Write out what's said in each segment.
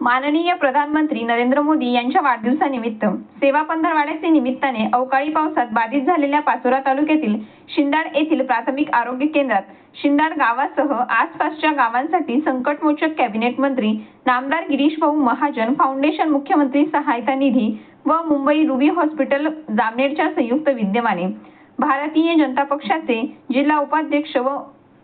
माननीय प्रधानमंत्री नरेंद्र मोदी यांच्या वाढदिवसानिमित्त सेवा पंधरवाड्याचे निमित्ताने अवकाळी पावसात बाधित झालेल्या पाचोरा तालुक्यातील शिंदाड येथील प्राथमिक आरोग्य केंद्रात शिंदाड गावासह आसपासच्या गावांसाठी संकटमोचक कॅबिनेट मंत्री नामदार गिरीश भाऊ महाजन फाउंडेशन मुख्यमंत्री सहायता निधी व मुंबई रुबी हॉस्पिटल जामनेरच्या संयुक्त विद्यमाने भारतीय जनता पक्षाचे जिल्हा उपाध्यक्ष व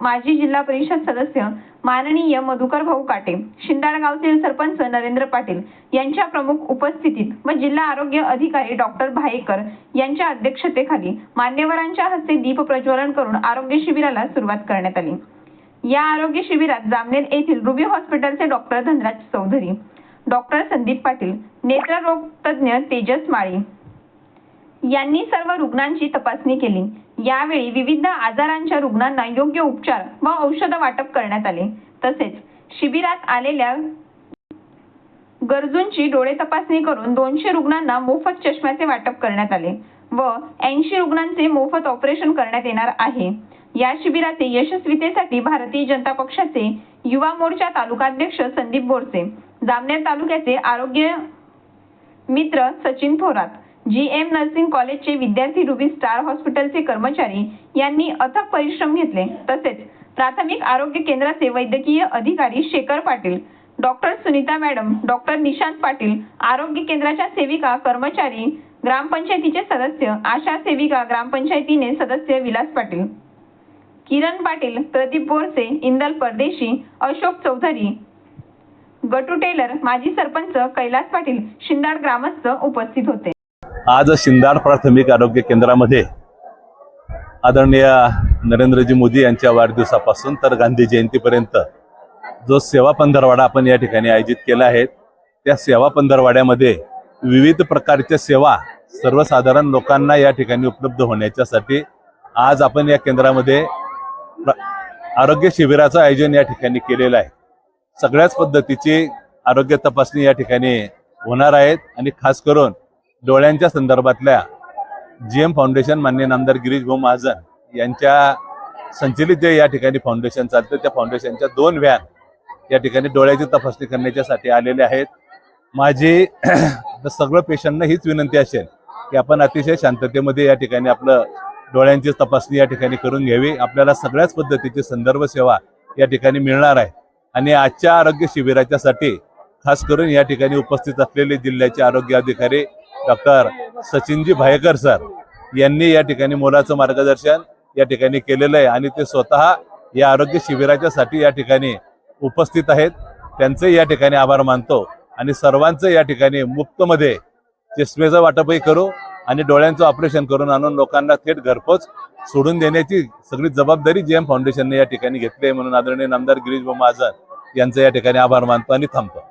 माजी जिल्हा परिषद सदस्य माननीय मधुकर भाऊ काटे शिंदाड गावचे सरपंच नरेंद्र पाटील यांच्या प्रमुख उपस्थितीत व जिल्हा आरोग्य अधिकारी डॉक्टर भायेकर यांच्या अध्यक्षतेखाली मान्यवरांच्या हस्ते दीप प्रज्वलन करून आरोग्य शिबिराला सुरुवात करण्यात आली. या आरोग्य शिबिरात जामनेर येथील रुबी हॉस्पिटलचे डॉक्टर धनराज चौधरी डॉक्टर संदीप पाटील नेत्ररोग तज्ज्ञ तेजस माळी यांनी सर्व रुग्णांची तपासणी केली. यावेळी विविध आजारांच्या रुग्णांना योग्य उपचार व औषधं वाटप करण्यात आले. तसेच शिबिरात आलेल्या गरजूंची डोळे तपासणी करून दोनशे रुग्णांना मोफत चष्म्याचे वाटप करण्यात आले व ऐंशी रुग्णांचे मोफत ऑपरेशन करण्यात येणार आहे. या शिबिराचे यशस्वीतेसाठी भारतीय जनता पक्षाचे युवा मोर्चा तालुकाध्यक्ष संदीप बोरसे जामनेर तालुक्याचे आरोग्य मित्र Sachin Thorat G M nursing कॉलेजचे विद्यार्थी रुबी स्टार हॉस्पिटलचे कर्मचारी यांनी अथक परिश्रम घेतले. तसेच प्राथमिक आरोग्य केंद्राचे वैद्यकीय अधिकारी Shekhar Patil doctor Sunita madam doctor Nishant Patil आरोग्य केंद्राच्या सेविका कर्मचारी ग्रामपंचायतीचे सदस्य आशा सेविका ग्रामपंचायतीने सदस्य विलास पाटील. किरण पाटील प्रदीप बोरसे इंदल परदेशी अशोक चौधरी. गटू टेलर माजी सरपंच कैलास पाटील शिंदाड ग्रामस्थ उपस्थित होते. आज शिंदाड प्राथमिक आरोग्य केंद्रामध्ये आदरणीय नरेंद्रजी मोदी यांच्या वाढदिवसापासून तर गांधी जयंतीपर्यंत जो सेवा पंधरवाडा आपण या ठिकाणी आयोजित केला आहे त्या सेवा पंधरवाड्यामध्ये विविध प्रकारच्या सेवा सर्वसाधारण लोकांना या ठिकाणी उपलब्ध होण्याच्यासाठी आज आपण या केंद्रामध्ये प्र- आरोग्य शिबिराचं आयोजन या ठिकाणी केलेलं आहे. सगळ्याच पद्धतीची आरोग्य तपासणी या ठिकाणी होणार आहेत आणि खास करून डोळ्यांच्या संदर्भातल्या जी एम फाउंडेशन मान्य नामदार गिरीश भाऊ महाजन यांच्या संचलित जे या ठिकाणी फाउंडेशन चालतं त्या फाउंडेशनच्या दोन व्हॅन या ठिकाणी डोळ्याची तपासणी करण्याच्यासाठी आलेले आहेत. माझी सगळं पेशंटना हीच विनंती असेल की आपण अतिशय शांततेमध्ये या ठिकाणी आपलं डोळ्यांची तपासणी या ठिकाणी करून घ्यावी. आपल्याला सगळ्याच पद्धतीची संदर्भ सेवा या ठिकाणी मिळणार आहे. आणि आजच्या आरोग्य शिबिराच्यासाठी खास करून या ठिकाणी उपस्थित असलेले जिल्ह्याचे आरोग्य अधिकारी डॉक्टर सचिनजी भायेकर सर यांनी या ठिकाणी मोलाचं मार्गदर्शन या ठिकाणी केलेलं आहे आणि ते स्वतः या आरोग्य शिबिराच्यासाठी या ठिकाणी उपस्थित आहेत. त्यांचे या ठिकाणी आभार मानतो आणि सर्वांचं या ठिकाणी मुक्तमध्ये चष्मेचं वाटपही करू आणि डोळ्यांचं ऑपरेशन करून आणून लोकांना थेट घरपोच सोडून देण्याची सगळी जबाबदारी जी एम फाउंडेशनने या ठिकाणी घेतली आहे म्हणून आदरणीय नामदार गिरीश महाजन यांचं या ठिकाणी आभार मानतो आणि थांबतो.